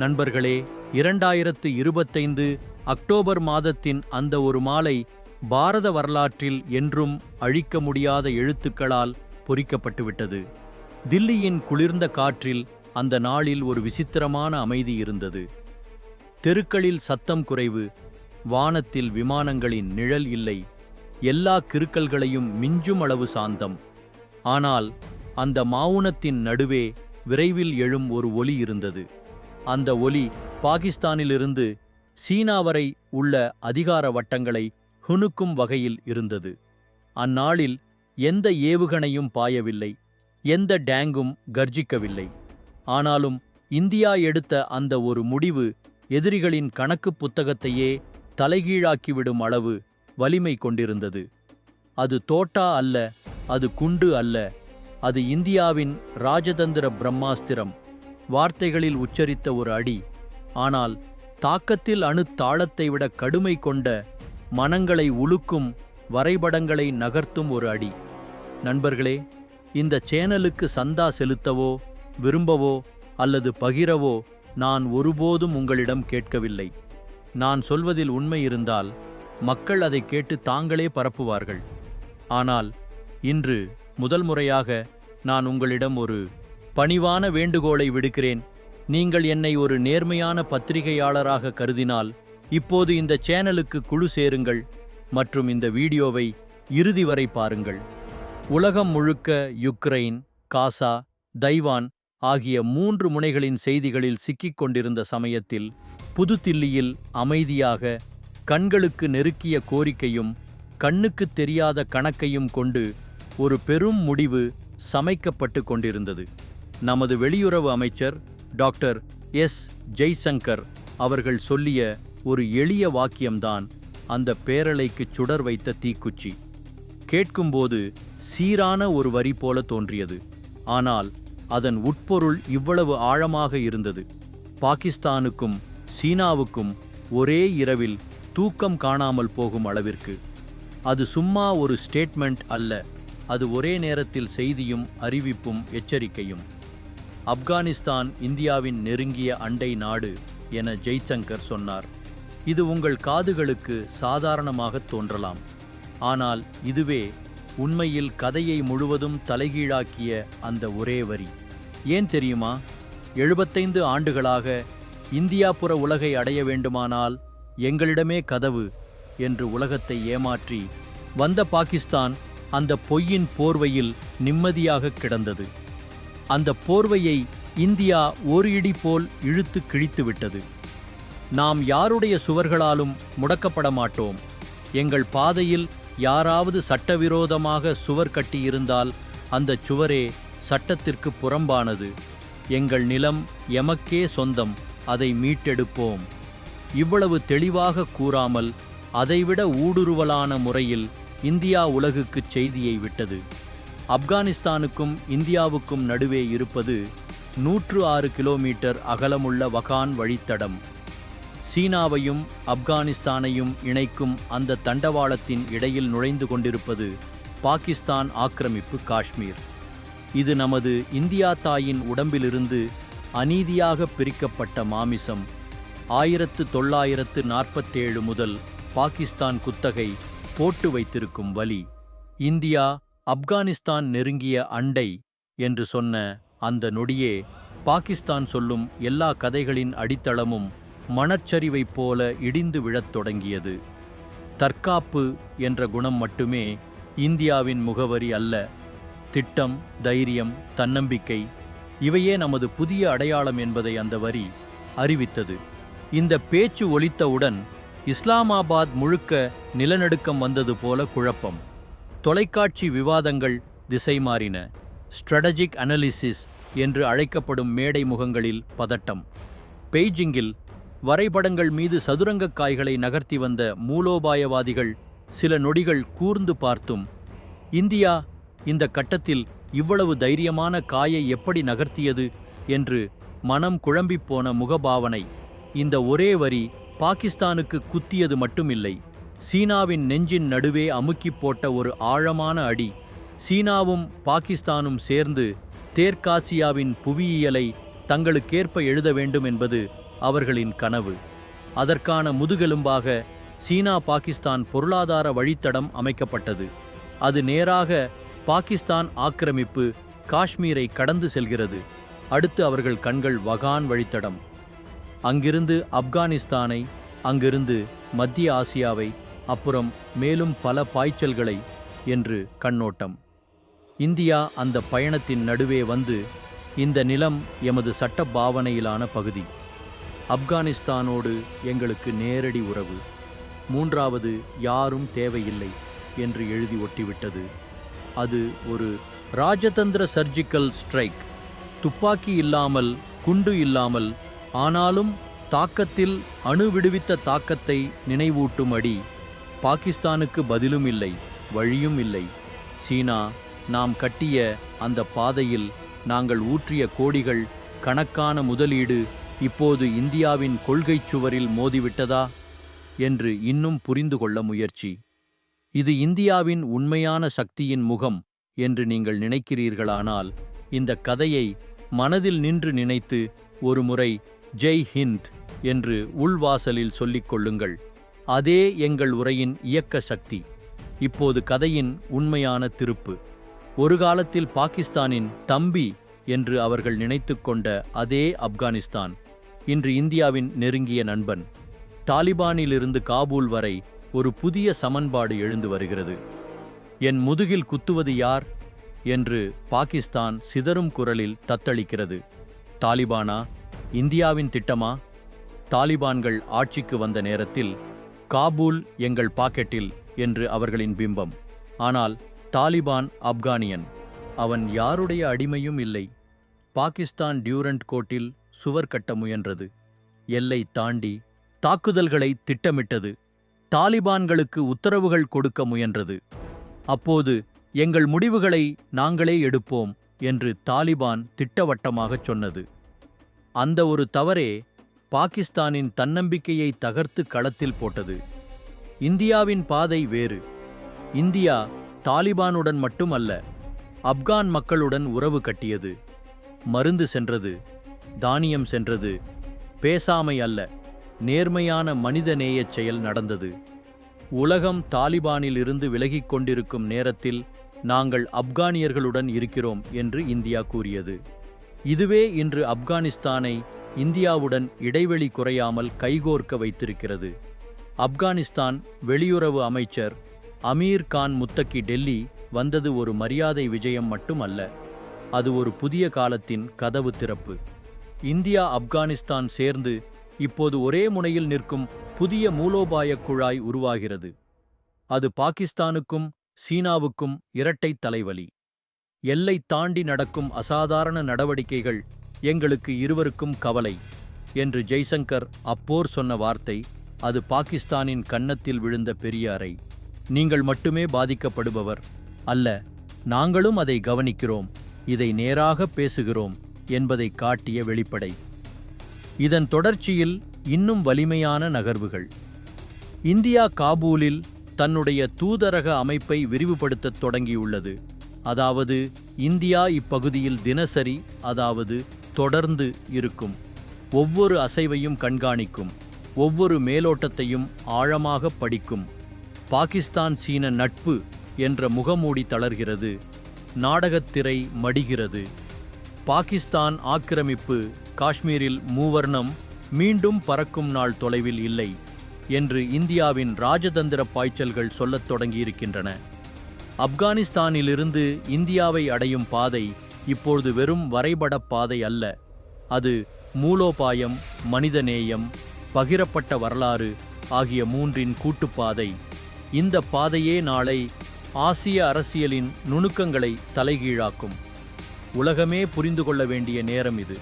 நண்பர்களே இரண்டாயிரத்து இருபத்தைந்து அக்டோபர் மாதத்தின் அந்த ஒரு மாலை பாரத வரலாற்றில் என்றும் அழிக்க முடியாத எழுத்துக்களால் பொறிக்கப்பட்டுவிட்டது. தில்லியின் குளிர்ந்த காற்றில் அந்த நாளில் ஒரு விசித்திரமான அமைதி இருந்தது. தெருக்களில் சத்தம் குறைவு வானத்தில் விமானங்களின் நிழல் இல்லை எல்லா கிருக்கல்களையும் மிஞ்சும் அளவு சாந்தம். ஆனால் அந்த மௌனத்தின் நடுவே விரைவில் எழும் ஒரு ஒலி இருந்தது. அந்த ஒலி பாகிஸ்தானிலிருந்து சீனா வரை உள்ள அதிகார வட்டங்களை ஹுணுக்கும் வகையில் இருந்தது. அந்நாளில் எந்த ஏவுகணையும் பாயவில்லை எந்த டேங்கும் கர்ஜிக்கவில்லை. ஆனாலும் இந்தியா எடுத்த அந்த ஒரு முடிவு எதிரிகளின் கணக்குப் புத்தகத்தையே தலைகீழாக்கிவிடும் அளவு வலிமை கொண்டிருந்தது. அது தோட்டா அல்ல அது குண்டு அல்ல அது இந்தியாவின் ராஜதந்திர பிரம்மாஸ்திரம். வார்த்தைகளில் உச்சரித்த ஒரு அடி. ஆனால் தாக்கத்தில் அணு தாளத்தை விட கடுமை கொண்ட மனங்களை உலுக்கும் வரைபடங்களை நகர்த்தும் ஒரு அடி. நண்பர்களே இந்த சேனலுக்கு சந்தா செலுத்தவோ விரும்பவோ அல்லது பகிரவோ நான் ஒருபோதும் உங்களிடம் கேட்கவில்லை. நான் சொல்வதில் உண்மை இருந்தால் மக்கள் அதை கேட்டு தாங்களே பரப்புவார்கள். ஆனால் இன்று முதல் முறையாக நான் உங்களிடம் ஒரு பணிவான வேண்டுகோளை விடுக்கிறேன். நீங்கள் என்னை ஒரு நேர்மையான பத்திரிகையாளராக கருதினால் இப்போது இந்த சேனலுக்கு குழு சேருங்கள் மற்றும் இந்த வீடியோவை இறுதி வரை பாருங்கள். உலகம் முழுக்க யுக்ரைன் காசா தைவான் ஆகிய மூன்று முனைகளின் செய்திகளில் சிக்கிக் கொண்டிருந்த சமயத்தில் புதுதில்லியில் அமைதியாக கண்களுக்கு நெருக்கிய கோரிக்கையும் கண்ணுக்குத் தெரியாத கணக்கையும் கொண்டு ஒரு பெரும் முடிவு சமைக்கப்பட்டு கொண்டிருந்தது. நமது வெளியுறவு அமைச்சர் டாக்டர் எஸ். ஜெய்சங்கர் அவர்கள் சொல்லிய ஒரு எளிய வாக்கியம்தான் அந்த பேரலைக்கு சுடர் வைத்த தீக்குச்சி. கேட்கும்போது சீரான ஒரு வரி போல தோன்றியது. ஆனால் அதன் உட்பொருள் இவ்வளவு ஆழமாக இருந்தது. பாகிஸ்தானுக்கும் சீனாவுக்கும் ஒரே இரவில் தூக்கம் காணாமல் போகும் அளவிற்கு. அது சும்மா ஒரு ஸ்டேட்மெண்ட் அல்ல. அது ஒரே நேரத்தில் செய்தியும் அறிவிப்பும் எச்சரிக்கையும். ஆப்கானிஸ்தான் இந்தியாவின் நெருங்கிய அண்டை நாடு என ஜெய்சங்கர் சொன்னார். இது உங்கள் காதுகளுக்கு சாதாரணமாக தோன்றலாம். ஆனால் இதுவே உண்மையில் கதையை முழுவதும் தலைகீழாக்கிய அந்த ஒரே வரி. ஏன் தெரியுமா? எழுபத்தைந்து ஆண்டுகளாக இந்தியாபுற உலகை அடைய வேண்டுமானால் எங்களிடமே கதவு என்று உலகத்தை ஏமாற்றி வந்த பாகிஸ்தான் அந்த பொய்யின் போர்வையில் நிம்மதியாக கிடந்தது. அந்த போர்வையை இந்தியா ஒரு இடி போல் இழுத்து கிழித்து விட்டது நாம் யாருடைய சுவர்களாலும் முடக்கப்பட மாட்டோம். எங்கள் பாதையில் யாராவது சட்டவிரோதமாக சுவர் கட்டியிருந்தால் அந்தச் சுவரே சட்டத்திற்கு புறம்பானது. எங்கள் நிலம் எமக்கே சொந்தம் அதை மீட்டெடுப்போம். இவ்வளவு தெளிவாக கூறாமல் அதைவிட ஊடுருவலான முறையில் இந்தியா உலகுக்குச் செய்தியை விட்டது. ஆப்கானிஸ்தானுக்கும் இந்தியாவுக்கும் நடுவே இருப்பது நூற்று ஆறு கிலோமீட்டர் அகலமுள்ள வகான் வழித்தடம். சீனாவையும் ஆப்கானிஸ்தானையும் இணைக்கும் அந்த தண்டவாளத்தின் இடையில் நுழைந்து கொண்டிருப்பது பாகிஸ்தான் ஆக்கிரமிப்பு காஷ்மீர். இது நமது இந்தியா தாயின் உடம்பிலிருந்து அநீதியாக பிரிக்கப்பட்ட மாமிசம். ஆயிரத்து தொள்ளாயிரத்து நாற்பத்தேழு முதல் பாகிஸ்தான் குத்தகை போட்டு வைத்திருக்கும் வலி. இந்தியா ஆப்கானிஸ்தான் நெருங்கிய அண்டை என்று சொன்ன அந்த நொடியே பாகிஸ்தான் சொல்லும் எல்லா கதைகளின் அடித்தளமும் மணச்சரிவைப் போல இடிந்து விழத் தொடங்கியது. தற்காப்பு என்ற குணம் மட்டுமே இந்தியாவின் முகவரி அல்ல. திட்டம் தைரியம் தன்னம்பிக்கை இவையே நமது புதிய அடையாளம் என்பதை அந்த வரி அறிவித்தது. இந்த பேச்சு ஒலித்தவுடன் இஸ்லாமாபாத் முழுக்க நிலநடுக்கம் வந்தது போல குழப்பம். தொலைக்காட்சி விவாதங்கள் திசை மாறின ஸ்ட்ராட்டஜிக் அனாலிசிஸ் என்று அழைக்கப்படும் மேடை முகங்களில் பதட்டம். பெய்ஜிங்கில் வரைபடங்கள் மீது சதுரங்கக் காய்களை நகர்த்தி வந்த மூலோபாயவாதிகள் சில நொடிகள் கூர்ந்து பார்த்தும் இந்தியா இந்த கட்டத்தில் இவ்வளவு தைரியமான காயை எப்படி நகர்த்தியது? என்று மனம் குழம்பிப் போன முகபாவனை இந்த ஒரே வரி பாகிஸ்தானுக்கு குத்தியது மட்டுமில்லை. சீனாவின் நெஞ்சின் நடுவே அமுக்கிப் போட்ட ஒரு ஆழமான அடி சீனாவும் பாகிஸ்தானும் சேர்ந்து தேர்க்காசியாவின் புவியியலை தங்களுக்கேற்ப எழுத வேண்டும் என்பது அவர்களின் கனவு. அதற்கான முதுகெலும்பாக சீனா பாகிஸ்தான் பொருளாதார வழித்தடம் அமைக்கப்பட்டது. அது நேராக பாகிஸ்தான் ஆக்கிரமிப்பு காஷ்மீரை கடந்து செல்கிறது. அடுத்து அவர்கள் கண்கள் வகான் வழித்தடம். அங்கிருந்து ஆப்கானிஸ்தானை அங்கிருந்து மத்திய ஆசியாவை அப்புறம் மேலும் பல பாய்ச்சல்களை என்று கண்ணோட்டம். இந்தியா அந்த பயணத்தின் நடுவே வந்து இந்த நிலம் எமது சட்ட பாவனையிலான பகுதி. ஆப்கானிஸ்தானோடு எங்களுக்கு நேரடி உறவு. மூன்றாவது யாரும் தேவையில்லை என்று எழுதி ஒட்டிவிட்டது. அது ஒரு ராஜதந்திர சர்ஜிக்கல் ஸ்ட்ரைக். துப்பாக்கி இல்லாமல் குண்டு இல்லாமல் ஆனாலும் தாக்கத்தில் அணு விடுவித்த தாக்கத்தை நினைவூட்டும் அடி பாகிஸ்தானுக்கு பதிலும் இல்லை வழியும் இல்லை. சீனா நாம் கட்டிய அந்த பாதையில் நாங்கள் ஊற்றிய கோடிகள் கணக்கான முதலீடு இப்போது இந்தியாவின் கொள்கைச் சுவரில் மோதிவிட்டதா என்று இன்னும் புரிந்து கொள்ள முயற்சி. இது இந்தியாவின் உண்மையான சக்தியின் முகம் என்று நீங்கள் நினைக்கிறீர்களானால் இந்த கதையை மனதில் நின்று நினைத்து ஒருமுறை ஜெய் ஹிந்த் என்று உள்வாசலில் சொல்லிக் கொள்ளுங்கள். அதே எங்கள் உரையின் இயக்க சக்தி. இப்போது கதையின் உண்மையான திருப்பு. ஒரு காலத்தில் பாகிஸ்தானின் தம்பி என்று அவர்கள் நினைத்து கொண்ட அதே ஆப்கானிஸ்தான் இன்று இந்தியாவின் நெருங்கிய நண்பன். தாலிபானிலிருந்து காபூல் வரை ஒரு புதிய சமன்பாடு எழுந்து வருகிறது. என் முதுகில் குத்துவது யார்? என்று பாகிஸ்தான் சிதறும் குரலில் தத்தளிக்கிறது. தாலிபானா? இந்தியாவின் திட்டமா? தாலிபான்கள் ஆட்சிக்கு வந்த நேரத்தில் காபூல் எங்கள் பாக்கெட்டில் என்று அவர்களின் பிம்பம். ஆனால் தாலிபான் ஆப்கானியன் அவன் யாருடைய அடிமையும் இல்லை. பாகிஸ்தான் டியூரண்ட் கோட்டில் சுவர் கட்ட முயன்றது. எல்லை தாண்டி தாக்குதல்களை திட்டமிட்டது. தாலிபான்களுக்கு உத்தரவுகள் கொடுக்க முயன்றது. அப்போது எங்கள் முடிவுகளை நாங்களே எடுப்போம் என்று தாலிபான் திட்டவட்டமாகச் சொன்னது. அந்த ஒரு தவறே பாகிஸ்தானின் தன்னம்பிக்கையை தகர்த்து களத்தில் போட்டது. இந்தியாவின் பாதை வேறு. இந்தியா தாலிபானுடன் மட்டுமல்ல ஆப்கான் மக்களுடன் உறவு கட்டியது. மருந்து சென்றது தானியம் சென்றது பேசாமை அல்ல நேர்மையான மனிதநேயச் செயல் நடந்தது. உலகம் தாலிபானிலிருந்து விலகிக் கொண்டிருக்கும் நேரத்தில் நாங்கள் ஆப்கானியர்களுடன் இருக்கிறோம் என்று இந்தியா கூறியது. இதுவே இன்று ஆப்கானிஸ்தானை இந்தியாவுடன் இடைவெளி குறையாமல் கைகோர்க்க வைத்திருக்கிறது. ஆப்கானிஸ்தான் வெளியுறவு அமைச்சர் அமீர் கான் முத்தக்கி டெல்லி வந்தது ஒரு மரியாதை விஜயம் மட்டுமல்ல அது ஒரு புதிய காலத்தின் கதவு திறப்பு. இந்தியா ஆப்கானிஸ்தான் சேர்ந்து இப்போது ஒரே முனையில் நிற்கும் புதிய மூலோபாய குழாய் உருவாகிறது. அது பாகிஸ்தானுக்கும் சீனாவுக்கும் இரட்டை தலைவலி. எல்லை தாண்டி நடக்கும் அசாதாரண நடவடிக்கைகள் எங்களுக்கு இருவருக்கும் கவலை என்று ஜெய்சங்கர் அப்போர் சொன்ன வார்த்தை அது பாகிஸ்தானின் கன்னத்தில் விழுந்த பெரிய அறை நீங்கள் மட்டுமே பாதிக்கப்படுபவர் அல்ல நாங்களும் அதை கவனிக்கிறோம் இதை நேராக பேசுகிறோம் என்பதை காட்டிய வெளிப்படை. இதன் தொடர்ச்சியில் இன்னும் வலிமையான நகர்வுகள். இந்தியா காபூலில் தன்னுடைய தூதரக அமைப்பை விரிவுபடுத்தத் தொடங்கியுள்ளது. அதாவது இந்தியா இப்பகுதியில் தினசரி அதாவது தொடர்ந்து இருக்கும். ஒவ்வொரு அசைவையும் கண்காணிக்கும். ஒவ்வொரு மேலோட்டத்தையும் ஆழமாக படிக்கும். பாகிஸ்தான் சீன நட்பு என்ற முகமூடி தளர்கிறது. நாடகத்திரை மடிகிறது. பாகிஸ்தான் ஆக்கிரமிப்பு காஷ்மீரில் மூவர்ணம் மீண்டும் பறக்கும் நாள் தொலைவில் இல்லை என்று இந்தியாவின் ராஜதந்திர பாய்ச்சல்கள் சொல்லத் தொடங்கியிருக்கின்றன. ஆப்கானிஸ்தானிலிருந்து இந்தியாவை அடையும் பாதை இப்பொழுது வெறும் வரைபடப் பாதை அல்ல. அது மூலோபாயம் மனிதநேயம் பகிரப்பட்ட வரலாறு ஆகிய மூன்றின் கூட்டுப்பாதை. இந்த பாதையே நாளை ஆசிய அரசியலின் நுணுக்கங்களை தலைகீழாக்கும். உலகமே புரிந்து கொள்ள வேண்டிய நேரம் இது.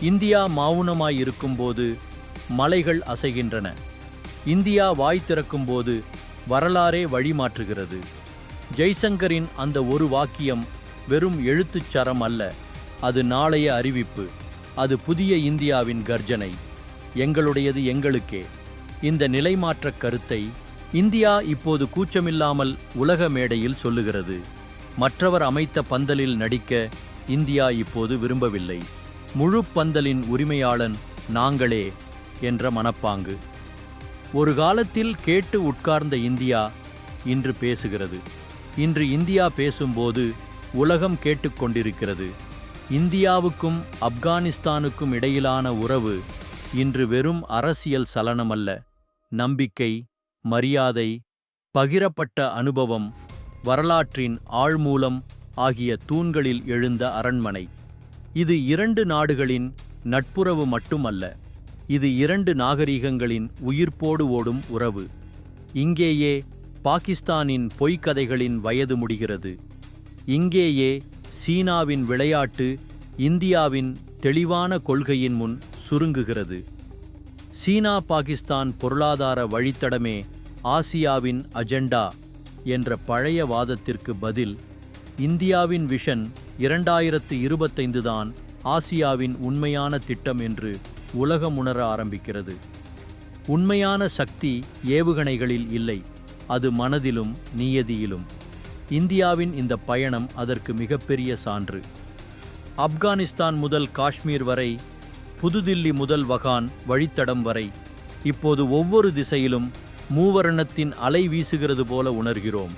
இந்தியா மௌனமாயிருக்கும்போது மலைகள் அசைகின்றன. இந்தியா வாய் திறக்கும்போது வரலாறே வழிமாற்றுகிறது ஜெய்சங்கரின் அந்த ஒரு வாக்கியம் வெறும் எழுத்துச் சரம் அல்ல அது நாளைய அறிவிப்பு அது புதிய இந்தியாவின் கர்ஜனை. எங்களுடையது எங்களுக்கே. இந்த நிலைமாற்றக் கருத்தை இந்தியா இப்போது கூச்சமில்லாமல் உலக மேடையில் சொல்லுகிறது. மற்றவர் அமைத்த பந்தலில் நடிக்க இந்தியா இப்போது விரும்பவில்லை. முழு பந்தலின் உரிமையாளன் நாங்களே என்ற மனப்பாங்கு. ஒரு காலத்தில் கேட்டு உட்கார்ந்த இந்தியா இன்று பேசுகிறது. இன்று இந்தியா பேசும்போது உலகம் கேட்டுக்கொண்டிருக்கிறது. இந்தியாவுக்கும் ஆப்கானிஸ்தானுக்கும் இடையிலான உறவு இன்று வெறும் அரசியல் சலனமல்ல. நம்பிக்கை மரியாதை பகிரப்பட்ட அனுபவம் வரலாற்றின் ஆழ்மூலம் ஆகிய தூண்களில் எழுந்த அரண்மனை. இது இரண்டு நாடுகளின் நட்புறவு மட்டுமல்ல இது இரண்டு நாகரிகங்களின் உயிர்ப்போடு ஓடும் உறவு. இங்கேயே பாகிஸ்தானின் பொய்க்கதைகளின் வயது முடிகிறது. இங்கேயே சீனாவின் விளையாட்டு இந்தியாவின் தெளிவான கொள்கையின் முன் சுருங்குகிறது. சீனா பாகிஸ்தான் பொருளாதார வழித்தடமே ஆசியாவின் அஜெண்டா என்ற பழைய வாதத்திற்கு பதில் இந்தியாவின் விஷன் இரண்டாயிரத்து இருபத்தைந்து தான் ஆசியாவின் உண்மையான திட்டம் என்று உலகம் உணர ஆரம்பிக்கிறது. உண்மையான சக்தி ஏவுகணைகளில் இல்லை அது மனதிலும் நியதியிலும். இந்தியாவின் இந்த பயணம் அதற்கு மிகப்பெரிய சான்று. ஆப்கானிஸ்தான் முதல் காஷ்மீர் வரை புதுதில்லி முதல் வகான் வழித்தடம் வரை இப்போது ஒவ்வொரு திசையிலும் மூவர்ணத்தின் அலை வீசுகிறது போல உணர்கிறோம்.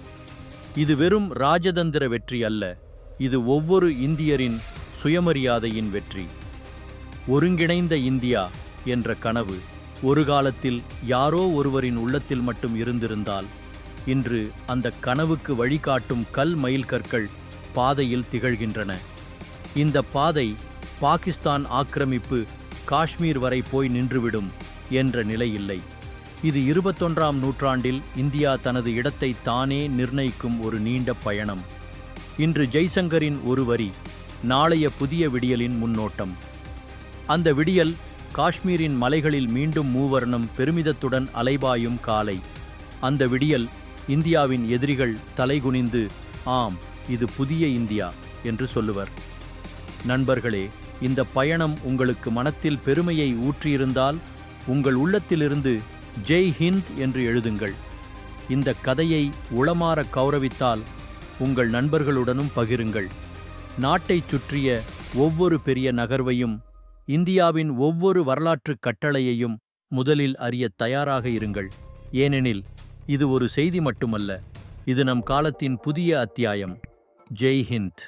இது வெறும் ராஜதந்திர வெற்றி அல்ல இது ஒவ்வொரு இந்தியரின் சுயமரியாதையின் வெற்றி. ஒருங்கிணைந்த இந்தியா என்ற கனவு ஒரு காலத்தில் யாரோ ஒருவரின் உள்ளத்தில் மட்டும் இருந்திருந்தால் இன்று அந்த கனவுக்கு வழிகாட்டும் கல் மைல் கற்கள் பாதையில் திகழ்கின்றன. இந்த பாதை பாகிஸ்தான் ஆக்கிரமிப்பு காஷ்மீர் வரை போய் நின்றுவிடும் என்ற நிலை இல்லை இது இருபத்தொன்றாம் நூற்றாண்டில் இந்தியா தனது இடத்தை தானே நிர்ணயிக்கும் ஒரு நீண்ட பயணம். இன்று ஜெய்சங்கரின் ஒரு வரி நாளைய புதிய விடியலின் முன்னோட்டம் அந்த விடியல் காஷ்மீரின் மலைகளில் மீண்டும் மூவர்ணம் பெருமிதத்துடன் அலைபாயும் காலை. அந்த விடியல் இந்தியாவின் எதிரிகள் தலைகுனிந்து ஆம் இது புதிய இந்தியா என்று சொல்லுவர். நண்பர்களே இந்த பயணம் உங்களுக்கு மனத்தில் பெருமையை ஊற்றியிருந்தால் உங்கள் உள்ளத்திலிருந்து ஜெய் ஹிந்த் என்று எழுதுங்கள். இந்த கதையை உளமாற கௌரவித்தால் உங்கள் நண்பர்களுடனும் பகிருங்கள். நாட்டைச் சுற்றிய ஒவ்வொரு பெரிய நகர்வையும் இந்தியாவின் ஒவ்வொரு வரலாற்று கட்டளையையும் முதலில் அறிய தயாராக இருங்கள். ஏனெனில் இது ஒரு செய்தி மட்டுமல்ல இது நம் காலத்தின் புதிய அத்தியாயம். ஜெய் ஹிந்த்.